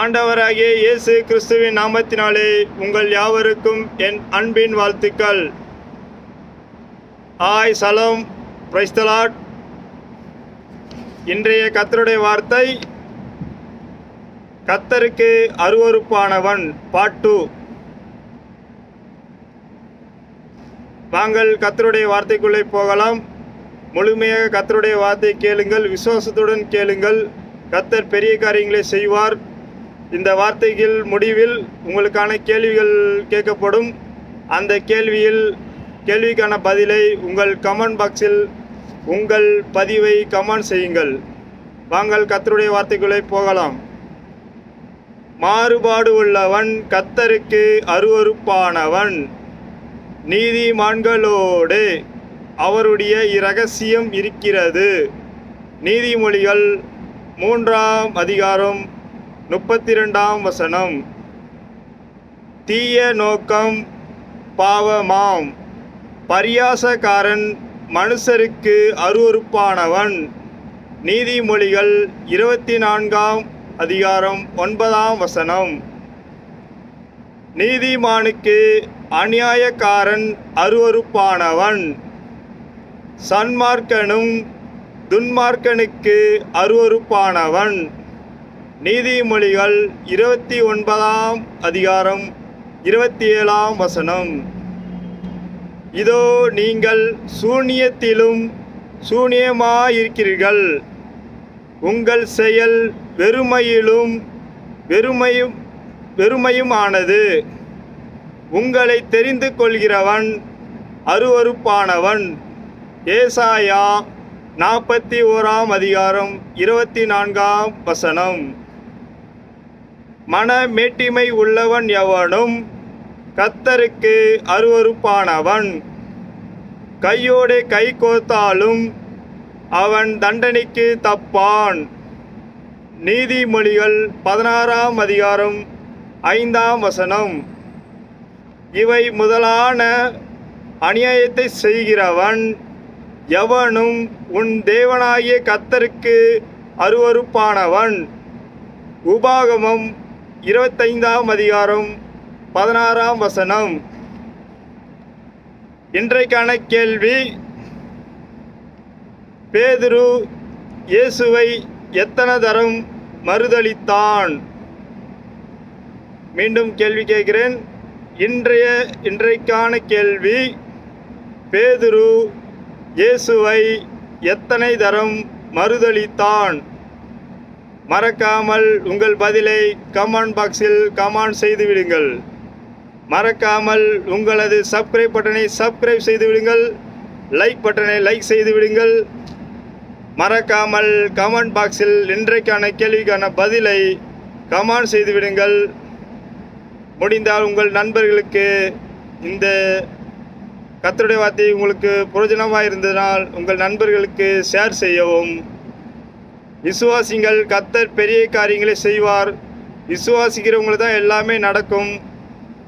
ஆண்டவராகிய இயேசு கிறிஸ்துவின் நாமத்தினாலே உங்கள் யாவருக்கும் என் அன்பின் வாழ்த்துக்கள். ஆய் சலம் பிரைஸ்தலாட் இன்றைய கத்தருடைய வார்த்தை கத்தருக்கு அருவருப்பானவன் பாட்டு வாங்கள் கத்தருடைய வார்த்தைக்குள்ளே போகலாம். முழுமையாக கத்தருடைய வார்த்தை கேளுங்கள் விசுவாசத்துடன் கேளுங்கள். கத்தர் பெரிய காரியங்களை செய்வார். இந்த வார்த்தைகள் முடிவில் உங்களுக்கான கேள்விகள் கேட்கப்படும். அந்த கேள்வியில் கேள்விக்கான பதிலை உங்கள் கமெண்ட் பாக்ஸில் உங்கள் பதிவை கமெண்ட் செய்யுங்கள். வாங்கள் கத்தருடைய வார்த்தைகளை போகலாம். மாறுபாடு உள்ளவன் கத்தருக்கு அருவருப்பானவன். நீதிமான்களோடு அவருடைய இரகசியம் இருக்கிறது. நீதிமொழிகள் மூன்றாம் அதிகாரம் முப்பத்தி ரெண்டாம் வசனம். தீய நோக்கம் பாவமாம். பரியாசக்காரன் மனுஷருக்கு அருவருப்பானவன். நீதிமொழிகள் இருபத்தி நான்காம் அதிகாரம் ஒன்பதாம் வசனம். நீதிமானுக்கு அநியாயக்காரன் அருவருப்பானவன். சன்மார்க்கனும் துன்மார்க்கனுக்கு அருவருப்பானவன். நீதிமொழிகள் இருபத்தி ஒன்பதாம் அதிகாரம் இருபத்தி ஏழாம் வசனம். இதோ நீங்கள் சூனியத்திலும் சூனியமாயிருக்கிறீர்கள். உங்கள் செயல் வெறுமையிலும் வெறுமையும் வெறுமையுமானது. உங்களை தெரிந்து கொள்கிறவன் அருவருப்பானவன். ஏசாயா நாற்பத்தி ஓராம் அதிகாரம் இருபத்தி நான்காம் வசனம். மன மேட்டிமை உள்ளவன் எவனும் கத்தருக்கு அருவருப்பானவன். கையோடு கை கோத்தாலும் அவன் தண்டனைக்கு தப்பான். நீதிமொழிகள் பதினாறாம் அதிகாரம் ஐந்தாம் வசனம். இவை முதலான அநியாயத்தை செய்கிறவன் எவனும் உன் தேவனாகிய கத்தருக்கு அருவருப்பானவன். உபாகமம் இருபத்தைந்தாம் அதிகாரம் பதினாறாம் வசனம். இன்றைக்கான கேள்வி பேதுரு இயேசுவை எத்தனை தரம் மறுதளித்தான்? மீண்டும் கேள்வி கேட்கிறேன். இன்றைய இன்றைக்கான கேள்வி பேதுரு இயேசுவை எத்தனை தரம் மறுதளித்தான்? மறக்காமல் உங்கள் பதிலை கமெண்ட் பாக்ஸில் கமெண்ட் செய்து விடுங்கள். மறக்காமல் உங்களது சப்ஸ்கிரைப் பட்டனை சப்ஸ்கிரைப் செய்து விடுங்கள். லைக் பட்டனை லைக் செய்து விடுங்கள். மறக்காமல் கமெண்ட் பாக்ஸில் இன்றைக்கான கேள்விக்கான பதிலை கமெண்ட் செய்து விடுங்கள். முடிந்தால் உங்கள் நண்பர்களுக்கு இந்த கத்தருடைய வார்த்தை உங்களுக்கு பிரயோஜனமாக இருந்ததனால் உங்கள் நண்பர்களுக்கு ஷேர் செய்யவும். விசுவாசிங்கள் கத்தர் பெரிய காரியங்களை செய்வார். விசுவாசிக்கிறவங்களுக்கு தான் எல்லாமே நடக்கும்.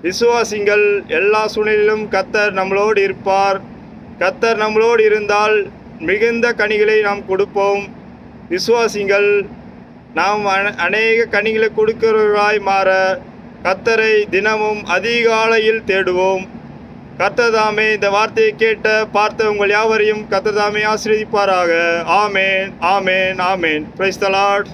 விசுவாசிங்கள் எல்லா சூழ்நிலையிலும் கத்தர் நம்மளோடு இருப்பார். கத்தர் நம்மளோடு இருந்தால் மிகுந்த கனிகளை நாம் கொடுப்போம். விசுவாசிங்கள் நாம் அநேக கனிகளை கொடுக்கிறவர்களாய் மாற கத்தரை தினமும் அதிகாலையில் தேடுவோம். கத்ததாமே இந்த வார்த்தையை கேட்ட பார்த்த உங்கள் யாவரையும் கத்ததாமே ஆசிரியப்பாராக ஆமேன் ஆமேன் ஆமேன். Praise the Lord